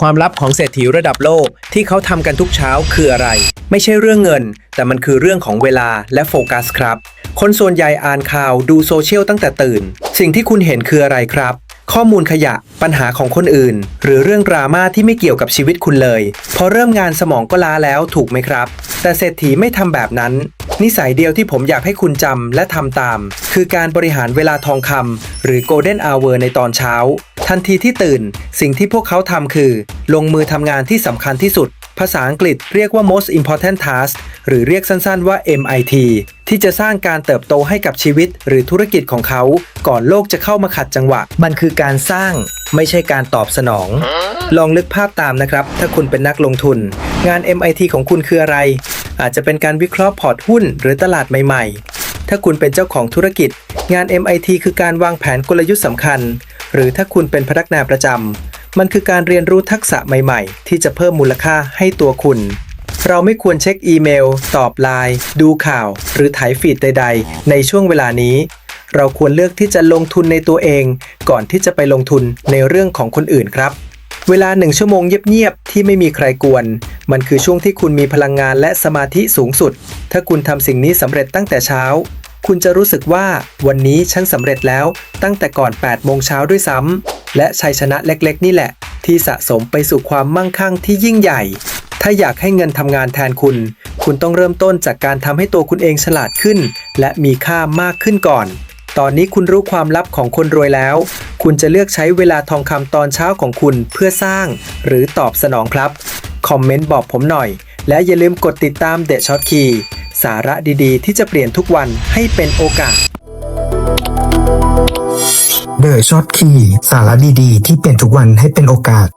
ความลับของเศรษฐีระดับโลกที่เขาทำกันทุกเช้าคืออะไร ไม่ใช่เรื่องเงิน แต่มันคือเรื่องของเวลาและโฟกัสครับ คนส่วนใหญ่อ่านข่าวดูโซเชียลตั้งแต่ตื่น สิ่งที่คุณเห็นคืออะไรครับ ข้อมูลขยะ ปัญหาของคนอื่น หรือเรื่องดราม่าที่ไม่เกี่ยวกับชีวิตคุณเลย พอเริ่มงานสมองก็ล้าแล้วถูกไหมครับ แต่เศรษฐีไม่ทำแบบนั้น นิสัยเดียวที่ผมอยากให้คุณจำและทำตาม คือการบริหารเวลาทองคำหรือ Golden Hour ในตอนเช้า ทันทีที่ตื่น สิ่งที่พวกเขาทำคือ ลงมือทำงานที่สำคัญที่สุด ภาษาอังกฤษเรียกว่า most important task หรือเรียกสั้นๆว่า MIT ที่จะสร้างการเติบโตให้กับชีวิต หรือธุรกิจของเขา ก่อนโลกจะเข้ามาขัดจังหวะ มันคือการสร้างไม่ใช่การตอบสนอง ลองนึกภาพตามนะครับ ถ้าคุณเป็นนักลงทุน งาน MIT ของคุณคืออะไร อาจจะเป็นการวิเคราะห์พอร์ตหุ้นหรือตลาดใหม่ๆ ถ้าคุณเป็นเจ้าของธุรกิจ งาน MIT คือการวางแผนกลยุทธ์สำคัญ หรือถ้าคุณเป็นพนักงานประจำมันคือการเรียนรู้ทักษะใหม่ๆ ที่จะเพิ่มมูลค่าให้ตัวคุณ เราไม่ควรเช็คอีเมล ตอบไลน์ดูข่าว หรือถ่ายฟีดใด ๆ ในช่วงเวลานี้ เราควรเลือกที่จะลงทุนในตัวเอง ก่อนที่จะไปลงทุนในเรื่องของคนอื่นครับเวลาหนึ่งชั่วโมงเงียบๆที่ไม่มีใครกวน มันคือช่วงที่คุณมีพลังงานและสมาธิสูงสุด ถ้าคุณทำสิ่งนี้สำเร็จตั้งแต่เช้า คุณจะรู้สึกว่าวันนี้ฉันสำเร็จแล้วตั้งแต่ก่อน 8 โมงเช้าด้วยซ้ำ และชัยชนะเล็กๆ นี่แหละ ที่สะสมไปสู่ความมั่งคั่งที่ยิ่งใหญ่ ถ้าอยากให้เงินทำงานแทนคุณ คุณต้องเริ่มต้นจากการทำให้ตัวคุณเองฉลาดขึ้น และมีค่ามากขึ้นก่อนตอนนี้คุณรู้ความลับของคนรวยแล้ว คุณจะเลือกใช้เวลาทองคำตอนเช้าของคุณเพื่อสร้าง หรือตอบสนองครับ คอมเมนต์บอกผมหน่อย และอย่าลืมกดติดตาม The Short Key สาระดีๆ ที่จะเปลี่ยนทุกวันให้เป็นโอกาสเดอะช็อตคีสาระดีๆ ที่เปลี่ยนทุกวันให้เป็นโอกาส